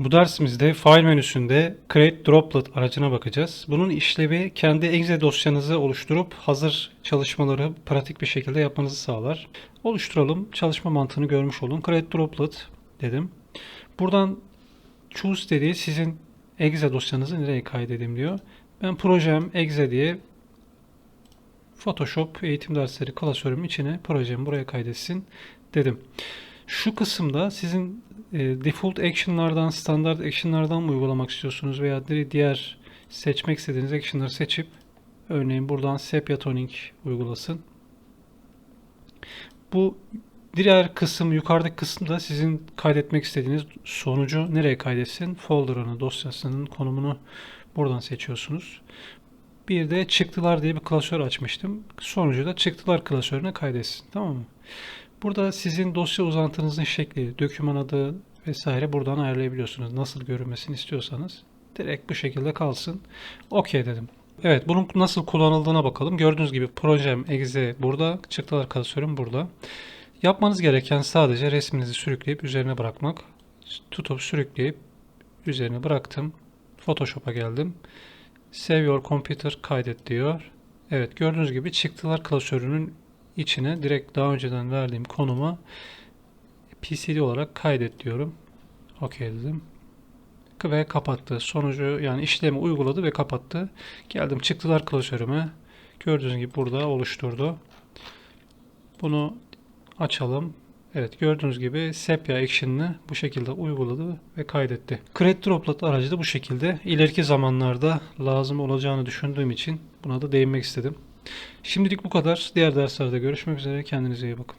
Bu dersimizde file menüsünde Create Droplet aracına bakacağız. Bunun işlevi kendi exe dosyanızı oluşturup hazır çalışmaları pratik bir şekilde yapmanızı sağlar. Oluşturalım. Çalışma mantığını görmüş olun. Create Droplet dedim. Buradan choose dediği sizin exe dosyanızı nereye kaydedeyim diyor. Ben projem exe diye Photoshop eğitim dersleri klasörümün içine projemi buraya kaydetsin dedim. Şu kısımda sizin default action'lardan, standart action'lardan mı uygulamak istiyorsunuz veya di- diğer seçmek istediğiniz action'ları seçip örneğin buradan sepia toning uygulasın. Bu diğer kısım, yukarıdaki kısımda sizin kaydetmek istediğiniz sonucu nereye kaydetsin? Folder'ını, dosyasının konumunu buradan seçiyorsunuz. Bir de çıktılar diye bir klasör açmıştım. Sonucu da çıktılar klasörüne kaydetsin. Tamam mı? Burada sizin dosya uzantınızın şekli, doküman adı vesaire buradan ayarlayabiliyorsunuz. Nasıl görünmesini istiyorsanız direkt bu şekilde kalsın. OK dedim. Evet bunun nasıl kullanıldığına bakalım. Gördüğünüz gibi projem exe burada, çıktılar klasörüm burada. Yapmanız gereken sadece resminizi sürükleyip üzerine bırakmak. Tutup sürükleyip üzerine bıraktım. Photoshop'a geldim. Save your computer kaydet diyor. Evet gördüğünüz gibi çıktılar klasörünün içine direkt daha önceden verdiğim konuma PCD olarak kaydet diyorum. OK dedim. Ve kapattı. Sonucu yani işlemi uyguladı ve kapattı. Geldim çıktılar klasörüme. Gördüğünüz gibi burada oluşturdu. Bunu açalım. Evet gördüğünüz gibi Sepia Action'ını bu şekilde uyguladı ve kaydetti. Create Droplet aracı da bu şekilde. İleriki zamanlarda lazım olacağını düşündüğüm için buna da değinmek istedim. Şimdilik bu kadar. Diğer derslerde görüşmek üzere. Kendinize iyi bakın.